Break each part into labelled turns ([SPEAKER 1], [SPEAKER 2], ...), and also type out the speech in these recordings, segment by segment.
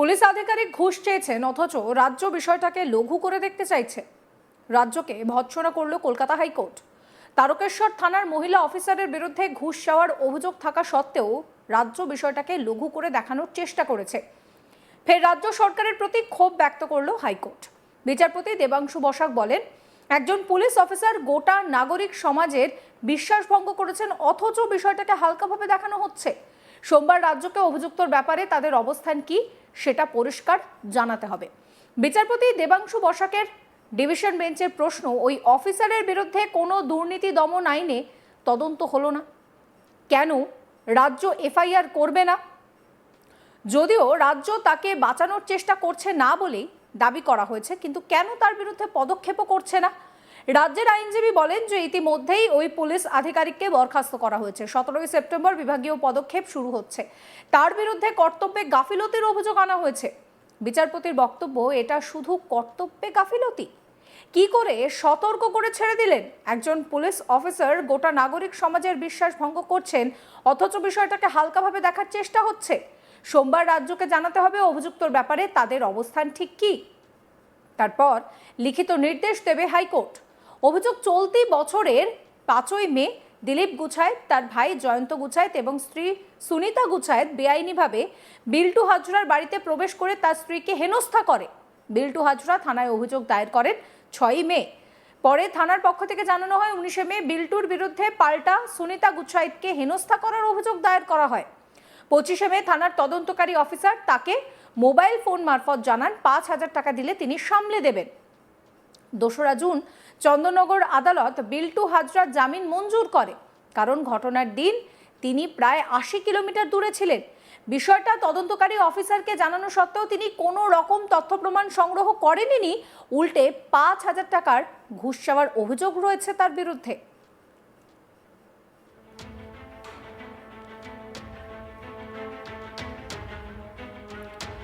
[SPEAKER 1] Police আধিকারিক ঘুষ চেয়েছেন, অথচ রাজ্য বিষয়টাকে লঘু করে দেখতে চাইছে। রাজ্যকে ভৎসনা করল কলকাতা হাইকোর্ট। তারকেশ্বর থানার মহিলা অফিসারের বিরুদ্ধে ঘুষ চাওয়ার অভিযোগ থাকা সত্ত্বেও রাজ্য বিষয়টাকে লঘু করে দেখানোর চেষ্টা করেছে। ফের রাজ্য সরকারের প্রতি ক্ষোভ ব্যক্ত করল হাইকোর্ট। বিচারপতি দেবাংশু বসাক বলেন, একজন পুলিশ অফিসার গোটা নাগরিক সমাজের বিশ্বাসভঙ্গ করেছেন, অথচ বিষয়টাকে হালকাভাবে দেখানো হচ্ছে। সোমবার রাজ্যকে অভিযুক্তর ব্যাপারে তাদের অবস্থান কি সেটা পরিষ্কার জানাতে হবে। বিচারপতি দেবাংশু বসাকের ডিভিশন বেঞ্চের প্রশ্ন, ওই অফিসারের বিরুদ্ধে কোনো দুর্নীতি দমন আইনে তদন্ত হলো না। কেন? রাজ্য এফআইআর করবে না? যদিও রাজ্য তাকে বাঁচানোর চেষ্টা করছে না বলেই দাবি করা হয়েছে, কিন্তু কেন তার বিরুদ্ধে পদক্ষেপও করছে না? রাজ্যের আইনজীবী বলেন যে ইতিমধ্যেই ওই পুলিশ আধিকারিককে বরখাস্ত করা হয়েছে। সতেরোই সেপ্টেম্বর বিভাগীয় পদক্ষেপ শুরু হচ্ছে। তার বিরুদ্ধে কর্তব্যে গাফিলতির অভিযোগ আনা হয়েছে। বিচারপতির বক্তব্য, এটা শুধু কর্তব্যে গাফিলতি? কি করে সতর্ক করে ছেড়ে দিলেন? একজন পুলিশ অফিসার গোটা নাগরিক সমাজের বিশ্বাস ভঙ্গ করছেন, অথচ বিষয়টাকে হালকাভাবে দেখার চেষ্টা হচ্ছে। সোমবার রাজ্যকে জানাতে হবে অভিযুক্তর ব্যাপারে তাদের অবস্থান ঠিক কী? তারপর লিখিত নির্দেশ দেবে হাইকোর্ট। অভিযোগ চলতি বছরের পাঁচই মে দিলীপ গুছায়েত, তার ভাই জয়ন্ত গুছায়েত এবং স্ত্রী সুনিতা গুছায়েত বেআইনিভাবে বিল্টু হাজরার বাড়িতে প্রবেশ করে তার স্ত্রীকে হেনস্থা করে। বিল্টু হাজরা থানায় অভিযোগ দায়ের করেন ছয়ই মে। পরে থানার পক্ষ থেকে জানানো হয়, উনিশে মে বিল্টুর বিরুদ্ধে পাল্টা সুনিতা গুছায়েতকে হেনস্থা করার অভিযোগ দায়ের করা হয়। পঁচিশে মে থানার তদন্তকারী অফিসার তাকে মোবাইল ফোন মারফত জানান, পাঁচ হাজার টাকা দিলে তিনি সামলে দেবেন। দোসরা জুন চন্দননগর আদালত বিল্টু হাজরার জামিন মঞ্জুর করে। কারণ ঘটনার দিন তিনি প্রায় আশি কিলোমিটার দূরে ছিলেন। বিষয়টা তদন্তকারী অফিসারকে জানানো সত্ত্বেও তিনি কোনো রকম তথ্য প্রমাণ সংগ্রহ করেননি। উল্টে পাঁচ হাজার টাকার ঘুষ চাওয়ার অভিযোগ রয়েছে তার বিরুদ্ধে।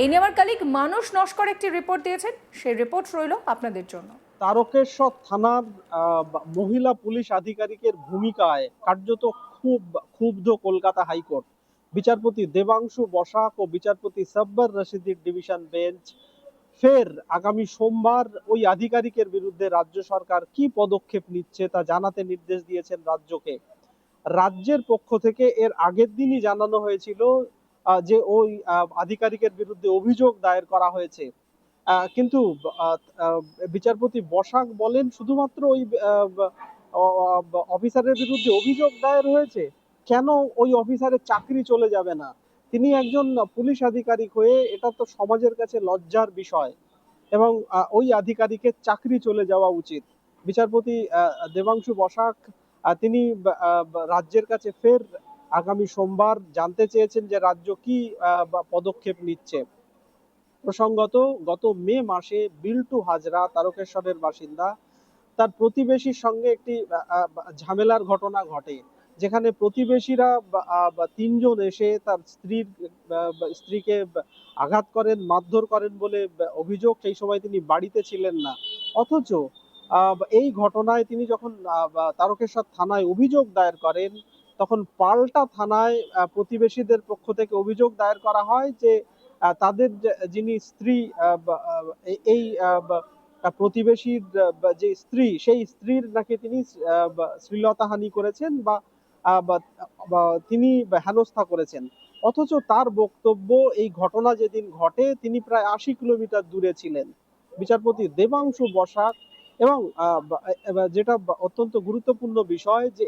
[SPEAKER 1] এই নিয়ে আমার কালিক মানুষ নস্কর একটি রিপোর্ট দিয়েছেন। সেই রিপোর্ট রইল আপনাদের জন্য।
[SPEAKER 2] তারকেশ্বর থানার মহিলা পুলিশ আধিকারিকের ভূমিকায় কার্যত খুব ক্ষুব্ধ কলকাতা হাইকোর্ট। বিচারপতি দেবাংশু বসাক ও বিচারপতি সাব্বার রশিদির ডিভিশন বেঞ্চ ফের আগামী সোমবার ওই আধিকারিকের বিরুদ্ধে রাজ্য সরকার কি পদক্ষেপ নিচ্ছে তা জানাতে নির্দেশ দিয়েছেন রাজ্যকে। রাজ্যের পক্ষ থেকে এর আগের দিনই জানানো হয়েছিল যে ওই আধিকারিকের বিরুদ্ধে অভিযোগ দায়ের করা হয়েছে। কিন্তু বিচারপতি বসাক বলেন শুধুমাত্র ওই অফিসারের বিরুদ্ধে অভিযোগ দায়ের হয়েছে, কেন ওই অফিসারের চাকরি চলে যাবে না? তিনি একজন পুলিশ আধিকারিক হয়ে, এটা তো সমাজের কাছে লজ্জার বিষয়, এবং ওই আধিকারিকের চাকরি চলে যাওয়া উচিত। বিচারপতি দেবাংশু বসাক তিনি রাজ্যের কাছে ফের আগামী সোমবার জানতে চেয়েছেন যে রাজ্য কি পদক্ষেপ নিচ্ছে। প্রসঙ্গত, গত মে মাসে বিল্টু হাজরা, তারকেশ্বরের বাসিন্দা, তার প্রতিবেশীর সঙ্গে একটি ঝামেলার ঘটনা ঘটে, যেখানে প্রতিবেশীরা তিনজন এসে তার স্ত্রীর স্ত্রীকে আঘাত করেন, মারধর করেন বলে অভিযোগ সেই সময় তিনি বাড়িতে ছিলেন না। অথচ এই ঘটনায় তিনি যখন তারকেশ্বর থানায় অভিযোগ দায়ের করেন, তখন পাল্টা থানায় প্রতিবেশীদের পক্ষ থেকে অভিযোগ দায়ের করা হয় যে তাদের যিনি স্ত্রী এই- প্রতিবেশীর যে স্ত্রী, সেই স্ত্রীর নাকি তিনি শ্লীলতাহানি করেছেন বা তিনি হেনস্থা করেছেন। অথচ তার বক্তব্য, এই ঘটনা যেদিন ঘটে, তিনি প্রায় আশি কিলোমিটার দূরে ছিলেন। বিচারপতি দেবাংশু বসাক এবং যেটা অত্যন্ত গুরুত্বপূর্ণ বিষয় যে,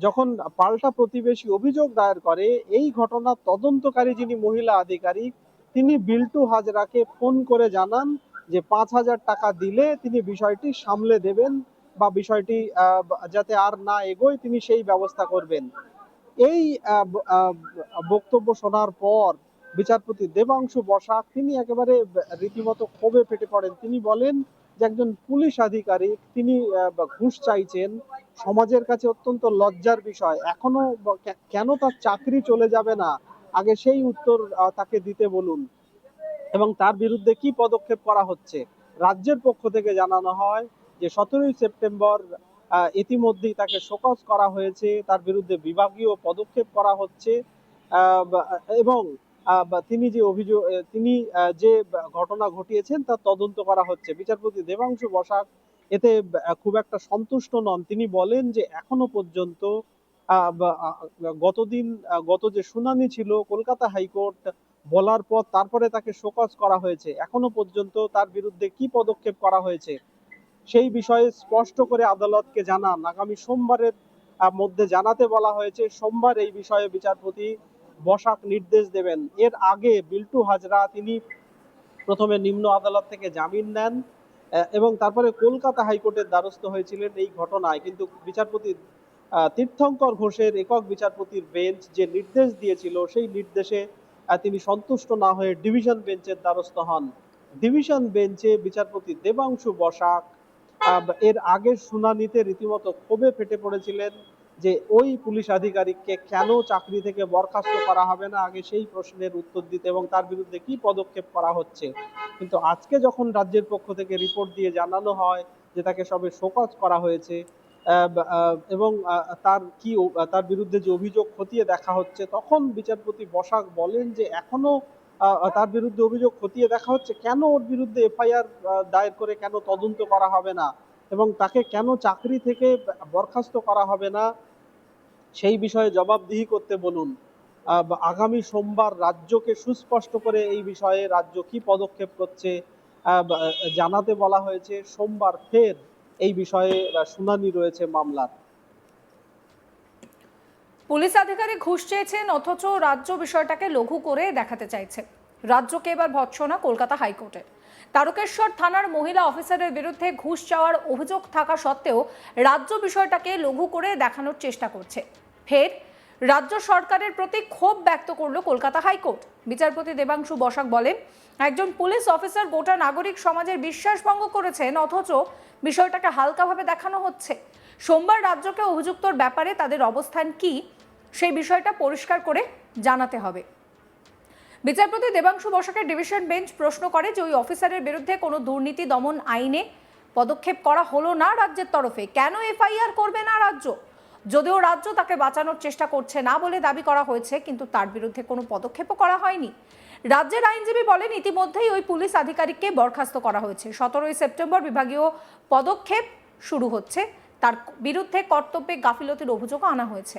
[SPEAKER 2] যখন পাল্টা প্রতিবেশী অভিযোগ দায়ের করে, এই ঘটনার তদন্তকারী যিনি মহিলা আধিকারিক তিনি বিল্টু হাজরাকে ফোন করে জানান যে পাঁচ হাজার টাকা দিলে তিনি বিষয়টি সামলে দেবেন বা বিষয়টি যাতে আর না এগোয়, তিনি সেই ব্যবস্থা করবেন। এই বক্তব্য শোনার পর বিচারপতি দেবাংশু বসাক, তিনি একেবারে রীতিমতো ক্ষোভে ফেটে পড়েন। তিনি বলেন যে একজন পুলিশ আধিকারিক, তিনি ঘুষ চাইছেন। সমাজের কাছে অত্যন্ত লজ্জার বিষয়। এখনও কেন তার চাকরি চলে যাবে না? আগে সেই উত্তর তাকে দিতে বলুন। এবং তার বিরুদ্ধে কি পদক্ষেপ করা হচ্ছে? রাজ্যের পক্ষ থেকে জানানো হয় যে, সতেরোই সেপ্টেম্বর ইতিমধ্যেই তাকে শোকজ করা হয়েছে। তার বিরুদ্ধে বিভাগীয় পদক্ষেপ করা হচ্ছে। এবং তিনি যে অভিযোগ তিনি যে ঘটনা ঘটিয়েছেন, তার তদন্ত করা হচ্ছে। বিচারপতি দেবাংশু বসাক এতে খুব একটা সন্তুষ্ট নন। তিনি বলেন যে, এখনও পর্যন্ত গতদিন গত যে শুনানি ছিল কলকাতা হাইকোর্ট বলার পর তারপরে তাকে শোকজ করা হয়েছে। এখনও পর্যন্ত তার বিরুদ্ধে কি পদক্ষেপ করা হয়েছে সেই বিষয়ে স্পষ্ট করে আদালতকে জানান। আগামী সোমবারের মধ্যে জানাতে বলা হয়েছে, সোমবার এই বিষয়ে বিচারপতি বসাক নির্দেশ দেবেন। এর আগে বিল্টু হাজরা তিনি প্রথমে নিম্ন আদালত থেকে জামিন নেন এবং তারপরে কলকাতা হাইকোর্টের দ্বারস্থ হয়েছিলেন এই ঘটনায়। কিন্তু বিচারপতি তীর্থঙ্কর ঘোষের একক বিচারপতির বেঞ্চ যে নির্দেশ দিয়েছিল, সেই নির্দেশে তিনি সন্তুষ্ট না হয়ে ডিভিশন বেঞ্চের দ্বারস্থ হন। ডিভিশন বেঞ্চে বিচারপতি দেবাংশু বসাক এর আগের শুনানিতে রীতিমতো ক্ষোভে ফেটে পড়েছিলেন যে ওই পুলিশ আধিকারিককে কেন চাকরি থেকে বরখাস্ত করা হবে না, আগে সেই প্রশ্নের উত্তর দিতে এবং তার বিরুদ্ধে কি পদক্ষেপ করা হচ্ছে। কিন্তু আজকে যখন রাজ্যের পক্ষ থেকে রিপোর্ট দিয়ে জানানো হয় যে তাকে সবে শোকজ করা হয়েছে এবং তার কি তার বিরুদ্ধে যে অভিযোগ খতিয়ে দেখা হচ্ছে, তখন বিচারপতি বসাক বলেন যে এখনও তার বিরুদ্ধে অভিযোগ খতিয়ে দেখা হচ্ছে, কেন ওর বিরুদ্ধে এফআইআর দায়ের করে কেন তদন্ত করা হবে না? এবং তাকে কেন চাকরি থেকে বরখাস্ত করা হবে না? সেই বিষয়ে জবাবদিহি করতে বলুন। আগামী সোমবার রাজ্যকে সুস্পষ্ট করে এই বিষয়ে রাজ্য কি পদক্ষেপ করছে জানাতে বলা হয়েছে। সোমবার ফের এই বিষয়ে শুনানি রয়েছে মামলার।
[SPEAKER 1] পুলিশ আধিকারিক ঘুষ চেয়েছেন, অথচ রাজ্য বিষয়টাকে লঘু করে দেখাতে চাইছে। রাজ্যকে এবার ভৎসনা কলকাতা হাইকোর্টের তারকেশ্বর থানার মহিলা অফিসারের বিরুদ্ধে ঘুষ চাওয়ার অভিযোগ থাকা সত্ত্বেও রাজ্য বিষয়টাকে লঘু করে দেখানোর চেষ্টা করছে। ফের রাজ্য সরকারের প্রতি ক্ষোভ ব্যক্ত করল কলকাতা হাইকোর্ট। বিচারপতি দেবাংশু বসাক বলেন, একজন পুলিশ অফিসার গোটা নাগরিক সমাজের বিশ্বাস ভঙ্গ করেছেন, অথচ বিষয়টাকে হালকাভাবে দেখানো হচ্ছে। সোমবার রাজ্যকে অভিযুক্তর ব্যাপারে তাদের অবস্থান কি, সেই বিষয়টা পরিষ্কার করে জানাতে হবে। বিচারপতি দেবাংশু বসাকের ডিভিশন বেঞ্চ প্রশ্ন করে যে, ওই অফিসারের বিরুদ্ধে কোনো দুর্নীতি, দমন আইনে পদক্ষেপ করা হলো না রাজ্যের তরফে? কেন এফআইআর করবে না রাজ্য? যদিও রাজ্য তাকে বাঁচানোর চেষ্টা করছে না বলে দাবি করা হয়েছে, কিন্তু তার বিরুদ্ধে কোনো পদক্ষেপও করা হয়নি। রাজ্যের আইনজীবী বলেন, ইতিমধ্যেই ওই পুলিশ আধিকারিককে বরখাস্ত করা হয়েছে। সতেরোই সেপ্টেম্বর বিভাগীয় পদক্ষেপ শুরু হচ্ছে। তার বিরুদ্ধে কর্তব্যে গাফিলতির অভিযোগও আনা হয়েছে।